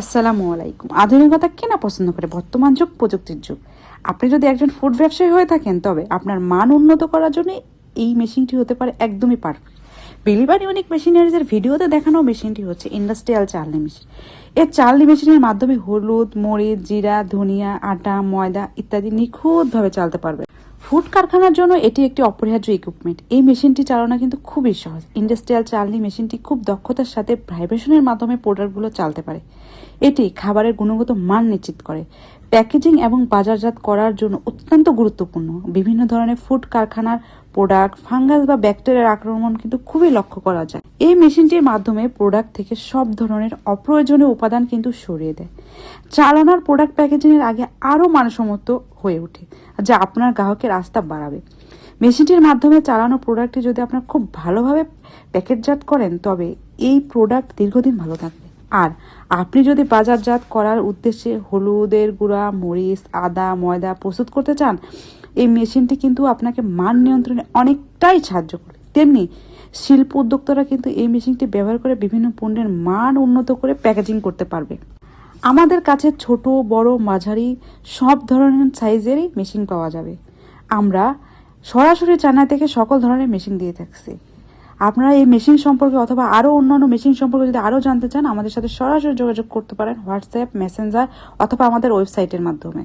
আসসালামু আলাইকুম। আধুনিকতা কেনা পছন্দ করে? বর্তমান যুগ, প্রযুক্তির যুগ। আপনি যদি একজন ফুড ব্যবসায়ী হয়ে থাকেন, তবে আপনার মান উন্নত করার জন্য এই মেশিনটি হতে পারে একদমই পারফেক্ট বিলিবার ইউনিক মেশিনারিজের ভিডিওতে দেখানো মেশিনটি হচ্ছে ইন্ডাস্ট্রিয়াল চালনি মেশিন। এর চালনি মেশিনের মাধ্যমে হলুদ, মরিচ, জিরা, ধনিয়া, আটা, ময়দা ইত্যাদি নিখুঁতভাবে চালতে পারবে ফুড কারখানার জন্য এটি একটি অপরিহার্য ইকুইপমেন্ট এই মেশিনটি চালানো কিন্তু খুবই সহজ। ইন্ডাস্ট্রিয়াল চালনি মেশিনটি খুব দক্ষতার সাথে ভাইব্রেশনের মাধ্যমে প্রোডাক্টগুলো চালতে পারে। এটি খাবারের গুণগত মান নিশ্চিত করে। প্যাকেজিং এবং বাজারজাত করার জন্য অত্যন্ত গুরুত্বপূর্ণ। বিভিন্ন ধরনের ফুড কারখানার প্রোডাক্ট, ফাঙ্গাস বা ব্যাকটেরিয়ার আক্রমণ কিন্তু খুবই লক্ষ্য করা যায়। এই মেশিনটির মাধ্যমে প্রোডাক্ট থেকে সব ধরনের অপ্রয়োজনীয় উপাদান কিন্তু সরিয়ে দেয়। চালানোর প্রোডাক্ট প্যাকেজিংয়ের আগে আরও মানসম্মত হয়ে ওঠে, যা আপনার গ্রাহকের আস্থা বাড়াবে। মেশিনটির মাধ্যমে চালানো প্রোডাক্টটি যদি আপনার খুব ভালোভাবে প্যাকেটজাত করেন, তবে এই প্রোডাক্ট দীর্ঘদিন ভালো থাকবে। আর আপনি যদি বাজারজাত করার উদ্দেশ্যে হলুদের গুঁড়া, মরিচ, আদা, ময়দা প্রস্তুত করতে চান, এই মেশিনটি কিন্তু আপনাকে মান নিয়ন্ত্রণে অনেকটাই সাহায্য করে তেমনি শিল্প উদ্যোক্তারা কিন্তু এই মেশিনটি ব্যবহার করে বিভিন্ন পণ্যের মান উন্নত করে প্যাকেজিং করতে পারবে। আমাদের কাছে ছোট, বড়, মাঝারি সব ধরনের সাইজেরই মেশিন পাওয়া যাবে। আমরা সরাসরি চায়না থেকে সকল ধরনের মেশিন দিয়ে থাকছি। আপনারা এই মেশিন সম্পর্কে অথবা আরও অন্যান্য মেশিন সম্পর্কে যদি আরও জানতে চান, আমাদের সাথে সরাসরি যোগাযোগ করতে পারেন হোয়াটসঅ্যাপ মেসেঞ্জার অথবা আমাদের ওয়েবসাইটের মাধ্যমে।